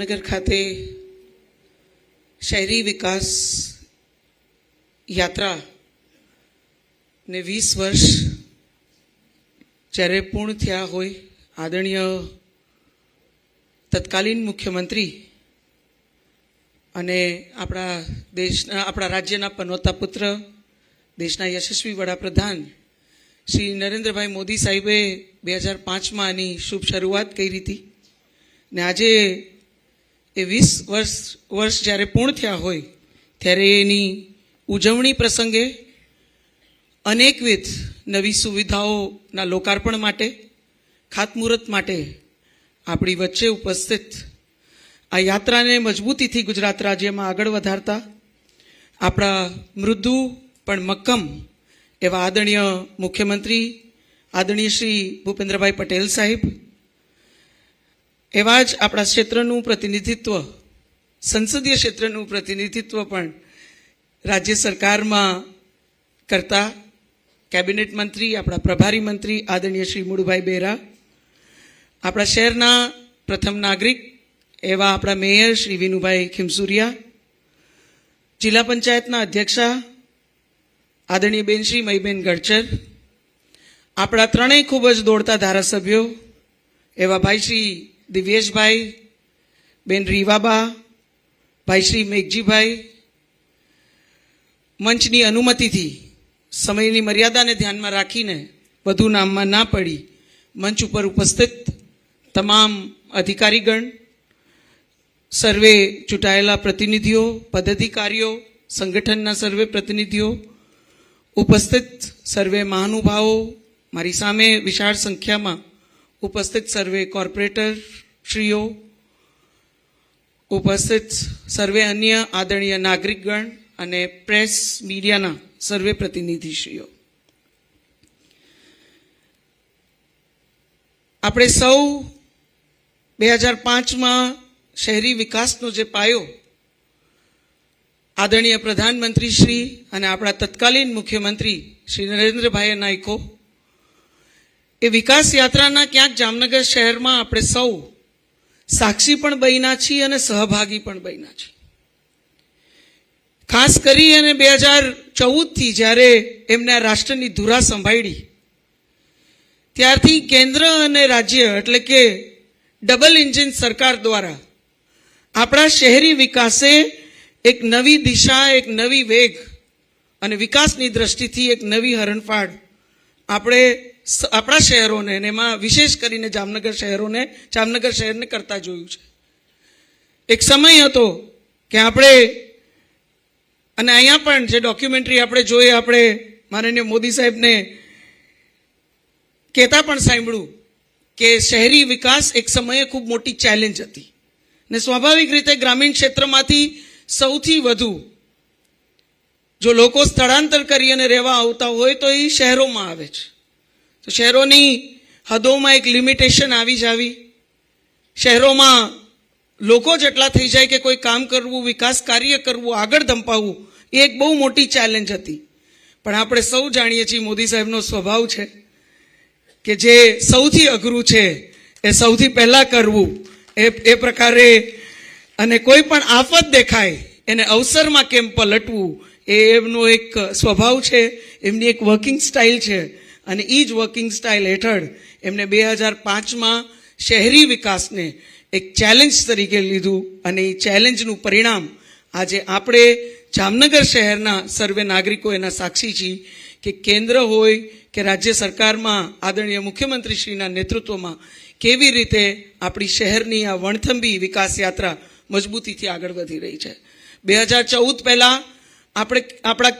જામનગર ખાતે શહેરી વિકાસ યાત્રા ને વીસ વર્ષ જ્યારે પૂર્ણ થયા હોય, આદરણીય તત્કાલીન મુખ્યમંત્રી અને આપણા દેશના, આપણા રાજ્યના પનોતા પુત્ર, દેશના યશસ્વી વડાપ્રધાન શ્રી નરેન્દ્રભાઈ મોદી સાહેબે બે હજાર પાંચમાં આની શુભ શરૂઆત કરી હતી. ને આજે એ વીસ વર્ષ વર્ષ જ્યારે પૂર્ણ થયા હોય, ત્યારે એની ઉજવણી પ્રસંગે અનેકવિધ નવી સુવિધાઓના લોકાર્પણ માટે, ખાતમુહૂર્ત માટે આપણી વચ્ચે ઉપસ્થિત આ યાત્રાને મજબૂતીથી ગુજરાત રાજ્યમાં આગળ વધારતા આપણા મૃદુ પણ મક્કમ એવા આદરણીય મુખ્યમંત્રી, આદરણીય શ્રી ભૂપેન્દ્રભાઈ પટેલ સાહેબ એવા જ આપણા ક્ષેત્રનું પ્રતિનિધિત્વ, સંસદીય ક્ષેત્રનું પ્રતિનિધિત્વ પણ રાજ્ય સરકારમાં કરતા કેબિનેટ મંત્રી, આપણા પ્રભારી મંત્રી આદરણીય શ્રી મુળુભાઈ બેરા, આપણા શહેરના પ્રથમ નાગરિક એવા આપણા મેયર શ્રી વિનુભાઈ ખીમસુરિયા, જિલ્લા પંચાયતના અધ્યક્ષા આદરણીય બેન શ્રી મહીબેન ગડચર, આપણા ત્રણેય ખૂબ જ દોડતા ધારાસભ્યો એવા ભાઈ શ્રી દિવ્યેશભાઈ, બેન રીવાબા, ભાઈ શ્રી મેઘજીભાઈ, મંચની અનુમતિથી સમયની મર્યાદાને ધ્યાનમાં રાખીને વધુ નામમાં ના પડી મંચ ઉપર ઉપસ્થિત તમામ અધિકારીગણ, સર્વે ચૂંટાયેલા પ્રતિનિધિઓ, પદાધિકારીઓ, સંગઠનના સર્વે પ્રતિનિધિઓ, ઉપસ્થિત સર્વે મહાનુભાવો, મારી સામે વિશાળ સંખ્યામાં ઉપસ્થિત સર્વે કોર્પોરેટર શ્રીઓ ઉપસ્થિત સર્વે અન્ય આદરણીય નાગરિકગણ અને પ્રેસ મીડિયાના સર્વે પ્રતિનિધિશ્રીઓ. આપણે સૌ બે હજાર પાંચમાં શહેરી વિકાસનો જે પાયો, આદરણીય પ્રધાનમંત્રી શ્રી અને આપણા તત્કાલીન મુખ્યમંત્રી શ્રી નરેન્દ્રભાઈએ નાખ્યો એ વિકાસ યાત્રાના ક્યાંક જામનગર શહેરમાં આપણે સૌ સાક્ષી પણ બન્યા છીએ અને સહભાગી પણ બન્યા છીએ. ખાસ કરી અને બે હજાર ચૌદથી જ્યારે એમને રાષ્ટ્રની ધુરા સંભાળી ત્યારથી કેન્દ્ર અને રાજ્ય એટલે કે ડબલ એન્જિન સરકાર દ્વારા આપણા શહેરી વિકાસે એક નવી દિશા, એક નવી વેગ અને વિકાસની દ્રષ્ટિથી એક નવી હરણફાળ આપણે આપણા શહેરોને અને એમાં વિશેષ કરીને જામનગર શહેરોને, જામનગર શહેરને કરતા જોયું છે. એક સમય હતો કે આપણે, અને અહીંયા પણ જે ડોક્યુમેન્ટરી આપણે જોઈએ આપણે માનનીય મોદી સાહેબને કહેતા પણ સાંભળ્યું કે શહેરી વિકાસ એક સમયે ખૂબ મોટી ચેલેન્જ હતી. ને સ્વાભાવિક રીતે ગ્રામીણ ક્ષેત્રમાંથી સૌથી વધુ જો લોકો સ્થળાંતર કરી અને રહેવા આવતા હોય તો એ શહેરોમાં આવે છે. તો શહેરોની હદોમાં એક લિમિટેશન આવી જાવી શહેરોમાં લોકો જેટલા થઈ જાય કે કોઈ કામ કરવું, વિકાસ કાર્ય કરવું, આગળ ધંપાવવું, એ એક બહુ મોટી ચેલેન્જ હતી. પણ આપણે સૌ જાણીએ છીએ, મોદી સાહેબનો સ્વભાવ છે કે જે સૌથી અઘરું છે, એ સૌથી પહેલાં કરવું, એ એ પ્રકારે અને કોઈ પણ આફત દેખાય, એને અવસરમાં કેમ પલટવું, એ એમનો એક સ્વભાવ છે, એમની એક વર્કિંગ સ્ટાઇલ છે. અને એ જ વર્કિંગ સ્ટાઇલ હેઠળ એમને બે હજાર પાંચમાં શહેરી વિકાસને એક ચેલેન્જ તરીકે લીધું અને એ ચેલેન્જનું પરિણામ આજે આપણે જામનગર શહેરના સર્વે નાગરિકો એના સાક્ષી છીએ કે કેન્દ્ર હોય કે રાજ્ય સરકારમાં આદરણીય મુખ્યમંત્રીશ્રીના નેતૃત્વમાં કેવી રીતે આપણી શહેરની આ વણથંભી વિકાસ યાત્રા મજબૂતીથી આગળ વધી રહી છે. બે હજાર ચૌદ પહેલાં આપણે, આપણા,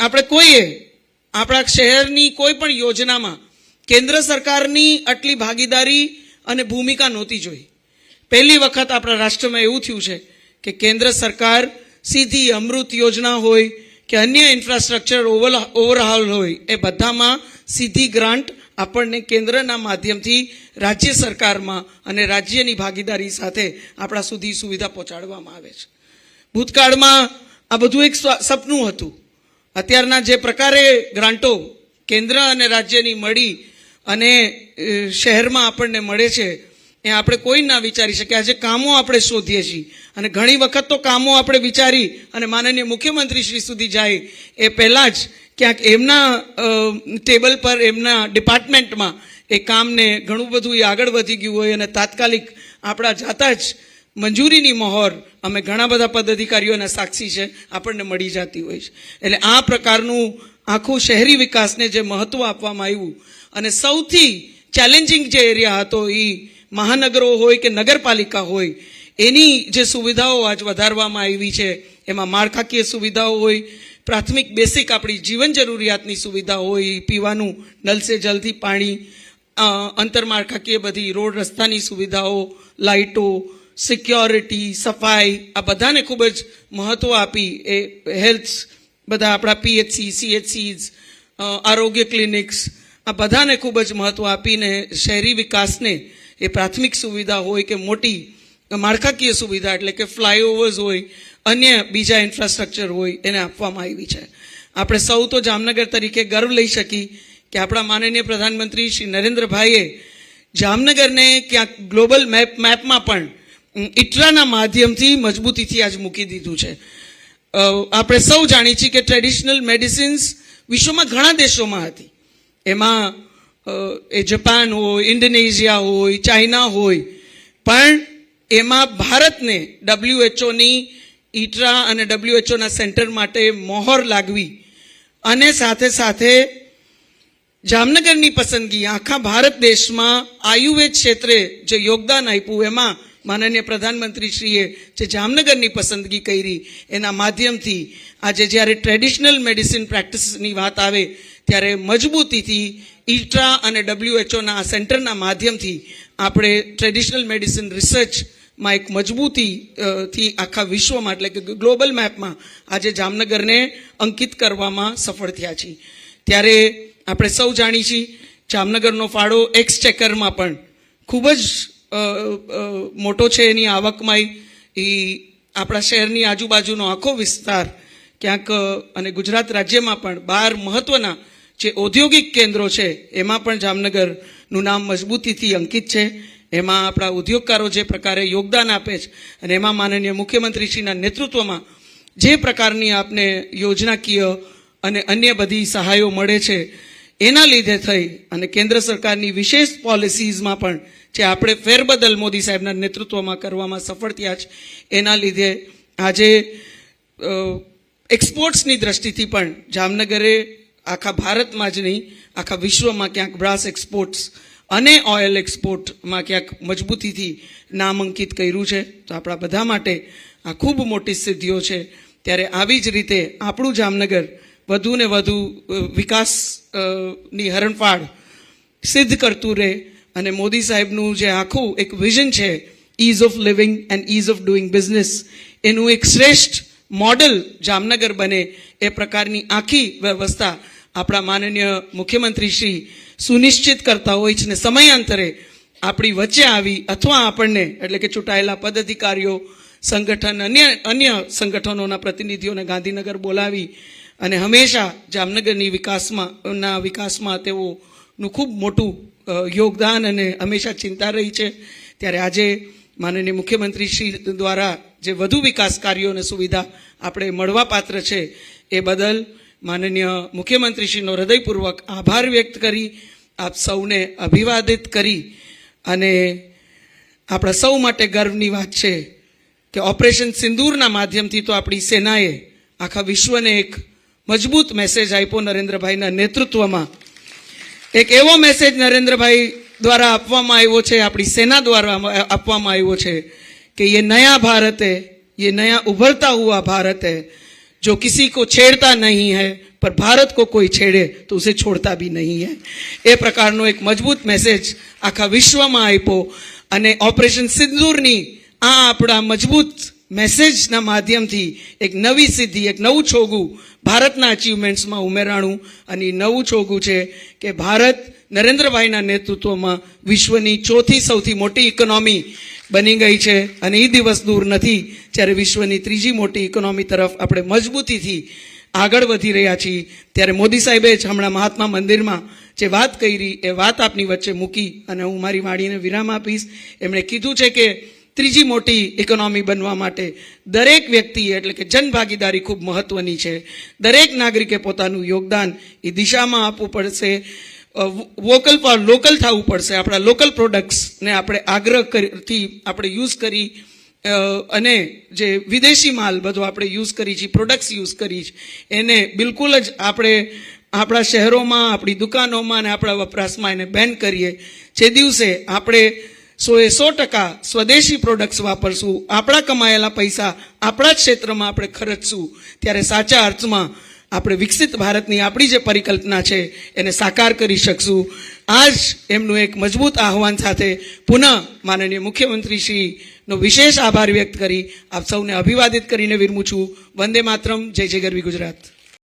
આપણે કોઈએ આપણા શહેરની કોઈ પણ યોજનામાં કેન્દ્ર સરકારની આટલી ભાગીદારી અને ભૂમિકા નહોતી જોઈ. પહેલી વખત આપણા રાષ્ટ્રમાં એવું થયું છે કે કેન્દ્ર સરકાર સીધી અમૃત યોજના હોય કે અન્ય ઇન્ફ્રાસ્ટ્રક્ચર ઓવર ઓવરહાલ હોય, એ બધામાં સીધી ગ્રાન્ટ આપણને કેન્દ્રના માધ્યમથી રાજ્ય સરકારમાં અને રાજ્યની ભાગીદારી સાથે આપણા સુધી સુવિધા પહોંચાડવામાં આવે છે. ભૂતકાળમાં આ બધું એક સપનું હતું. અત્યારના જે પ્રકારે ગ્રાન્ટો કેન્દ્ર અને રાજ્યની મળી અને શહેરમાં આપણને મળે છે, એ આપણે કોઈ ના વિચારી શકીએ. આજે કામો આપણે શોધીએ છીએ. અને ઘણી વખત તો કામો આપણે વિચારી અને માનનીય મુખ્યમંત્રી શ્રી સુધી જાય, એ પહેલાં જ ક્યાંક એમના ટેબલ પર, એમના ડિપાર્ટમેન્ટમાં એ કામને ઘણું બધું એ આગળ વધી ગયું હોય અને તાત્કાલિક આપણા જાતા જ મંજૂરીની મહોર અમે ઘણા બધા પદાધિકારીઓના સાક્ષી છે, આપણને મળી જતી હોય છે. એટલે આ પ્રકારનું આખું શહેરી વિકાસને જે મહત્વ આપવામાં આવ્યું અને સૌથી ચેલેન્જિંગ જે એરિયા હતો એ મહાનગરો હોય કે નગરપાલિકા હોય, એની જે સુવિધાઓ આજ વધારવામાં આવી છે, એમાં માળખાકીય સુવિધાઓ હોય, પ્રાથમિક બેસિક આપણી જીવન જરૂરિયાતની સુવિધા હોય પીવાનું નલ સે જલથી પાણી અંતર માળખાકીય બધી રોડ રસ્તાની સુવિધાઓ, લાઇટો સિક્યોરિટી સફાઈ, આ બધાને ખૂબ જ મહત્વ આપી એ હેલ્થ બધા આપણા પીએચસી, સીએચસીઝ આરોગ્ય ક્લિનિક્સ, આ બધાને ખૂબ જ મહત્વ આપીને શહેરી વિકાસને એ પ્રાથમિક સુવિધા હોય કે મોટી માળખાકીય સુવિધા એટલે કે ફ્લાયઓવર્સ હોય, અન્ય બીજા ઇન્ફ્રાસ્ટ્રક્ચર હોય એને આપવામાં આવી છે. આપણે સૌ તો જામનગર તરીકે ગર્વ લઈ શકી કે આપણા માનનીય પ્રધાનમંત્રી શ્રી નરેન્દ્રભાઈએ જામનગરને ક્યાંક ગ્લોબલ મેપ, મેપમાં પણ ઇટરાના માધ્યમથી મજબૂતીથી આજ મૂકી દીધું છે. આપણે સૌ જાણીએ છીએ કે ટ્રેડિશનલ મેડિસિન્સ વિશ્વમાં ઘણા દેશોમાં હતી. એમાં એ જપાન હોય, ઇન્ડોનેશિયા હોય, ચાઇના હોય, પણ એમાં ભારતને ડબ્લ્યુએચઓની ઇટરા અને ડબ્લ્યુએચઓના સેન્ટર માટે મોહર લાગવી અને સાથે સાથે જામનગરની પસંદગી આખા ભારત દેશમાં આયુર્વેદ ક્ષેત્રે જે યોગદાન આપ્યું, એમાં માનનીય પ્રધાનમંત્રીશ્રીએ જે જામનગરની પસંદગી કરી, એના માધ્યમથી આજે જ્યારે ટ્રેડિશનલ મેડિસિન પ્રેક્ટિસની વાત આવે, ત્યારે મજબૂતીથી ઇટ્રા અને ડબલ્યુએચઓના આ સેન્ટરના માધ્યમથી આપણે ટ્રેડિશનલ મેડિસિન રિસર્ચમાં એક મજબૂતી થી આખા વિશ્વમાં એટલે કે ગ્લોબલ મેપમાં આજે જામનગરને અંકિત કરવામાં સફળ થયા છીએ. ત્યારે આપણે સૌ જાણીએ છીએ, જામનગરનો ફાળો એક્સચેકરમાં પણ ખૂબ જ મોટો છે એની આવકમાં એ આપણા શહેરની આજુબાજુનો આખો વિસ્તાર ક્યાંક, અને ગુજરાત રાજ્યમાં પણ બાર મહત્વના જે ઔદ્યોગિક કેન્દ્રો છે, એમાં પણ જામનગરનું નામ મજબૂતીથી અંકિત છે. એમાં આપણા ઉદ્યોગકારો જે પ્રકારે યોગદાન આપે છે, અને એમાં માનનીય મુખ્યમંત્રીશ્રીના નેતૃત્વમાં જે પ્રકારની આપને યોજનાકીય અને અન્ય બધી સહાયો મળે છે એના લીધે થઈ અને કેન્દ્ર સરકારની વિશેષ પોલિસીઝમાં પણ જે આપણે ફેરબદલ મોદી સાહેબના નેતૃત્વમાં કરવામાં સફળ થયા છે, એના લીધે આજે એક્સપોર્ટ્સની દ્રષ્ટિથી પણ જામનગરે આખા ભારતમાં જ નહીં, આખા વિશ્વમાં ક્યાંક બ્રાસ એક્સપોર્ટ્સ અને ઓઇલ એક્સપોર્ટમાં ક્યાંક મજબૂતીથી નામાંકિત કર્યું છે. તો આપણા બધા માટે આ ખૂબ મોટી સિદ્ધિઓ છે. ત્યારે આવી જ રીતે આપણું જામનગર વધુ ને વધુ અ, વિકાસ અ, ની હરણફાળ સિદ્ધ કરતું રહે. અને મોદી સાહેબનું જે આખું એક વિઝન છે ease of living and ease of doing business એનું એક શ્રેષ્ઠ મોડલ જામનગર બને એ પ્રકારની આખી વ્યવસ્થા આપણા માનનીય મુખ્યમંત્રી શ્રી સુનિશ્ચિત કરતા હોય છે ને સમયાંતરે આપણી વચ્ચે આવી અથવા આપણને એટલે કે ચૂંટાયેલા પદાધિકારીઓ સંગઠન અન્ય અન્ય સંગઠનોના પ્રતિનિધિઓને ગાંધીનગર બોલાવી અને હંમેશા જામનગરની વિકાસમાં, ના વિકાસમાં તેઓનું ખૂબ મોટું યોગદાન અને હંમેશા ચિંતા રહી છે. ત્યારે આજે માનનીય મુખ્યમંત્રી શ્રી દ્વારા જે વધુ વિકાસ કાર્યો અને સુવિધા આપણે મળવાપાત્ર છે એ બદલ માનનીય મુખ્યમંત્રીશ્રીનો હૃદયપૂર્વક આભાર વ્યક્ત કરી, આપ સૌને અભિવાદિત કરી અને આપણા સૌ માટે ગર્વની વાત છે કે ઓપરેશન સિંદૂરના માધ્યમથી તો આપણી સેનાએ આખા વિશ્વને એક મજબૂત મેસેજ આપ્યો નરેન્દ્રભાઈના નેતૃત્વમાં એક એવો મેસેજ નરેન્દ્રભાઈ દ્વારા આપવામાં આવ્યો છે આપણી સેના દ્વારા આપવામાં આવ્યો છે કે ये नया भारत है ये नया उभरता हुआ भारत है जो किसी को छेड़ता नहीं है पर ભારત को કોઈ છેડે તો ઉસે છોડતા ભી નહીં હૈ એ પ્રકારનો એક મજબૂત મેસેજ આખા વિશ્વમાં આપ્યો અને ઓપરેશન સિંદૂરની આ આપણા મજબૂત મેસેજના માધ્યમથી એક નવી સિદ્ધિ, એક નવું છોગું ભારતના અચીવમેન્ટ્સમાં ઉમેરાણું. અને નવું છોગું છે કે ભારત નરેન્દ્રભાઈના નેતૃત્વમાં વિશ્વની ચોથી સૌથી મોટી ઇકોનોમી બની ગઈ છે. અને એ દિવસ દૂર નથી જ્યારે વિશ્વની ત્રીજી મોટી ઇકોનોમી તરફ આપણે મજબૂતીથી આગળ વધી રહ્યા છીએ. ત્યારે મોદી સાહેબે જ હમણાં મહાત્મા મંદિરમાં જે વાત કરી, એ વાત આપની વચ્ચે મૂકી. અને હું મારી વાણીને વિરામ આપીશ. એમણે કીધું છે કે ત્રીજી મોટી ઇકોનોમી બનવા માટે દરેક વ્યક્તિએ, એટલે કે જનભાગીદારી ખૂબ મહત્વની છે. દરેક નાગરિકે પોતાનું યોગદાન એ દિશામાં આપવું પડશે. વોકલ ફોર લોકલ થવું પડશે. આપણા લોકલ પ્રોડક્ટ્સને આપણે આગ્રહ કરથી આપણે યુઝ કરી અને જે વિદેશી માલ બધો આપણે યુઝ કરી છીએ પ્રોડક્ટ્સ યુઝ કરી છે એને બિલકુલ જ આપણે આપણા શહેરોમાં, આપણી દુકાનોમાં અને આપણા વપરાશમાં એને બેન કરીએ. જે દિવસે આપણે સોએ સો ટકા સ્વદેશી પ્રોડક્ટ્સ વાપરશું. આપણા કમાયેલા પૈસા આપણા જ ક્ષેત્રમાં આપણે ખર્ચશું. ત્યારે સાચા અર્થમાં આપણે વિકસિત ભારતની આપણી જે પરિકલ્પના છે, એને સાકાર કરી શકશું. આ જ એમનું એક મજબૂત આહવાન સાથે પુનઃ માનનીય મુખ્યમંત્રી શ્રીનો વિશેષ આભાર વ્યક્ત કરી. આપ સૌને અભિવાદિત કરીને વિરમું છું. વંદે માતરમ. જય જય ગરવી ગુજરાત.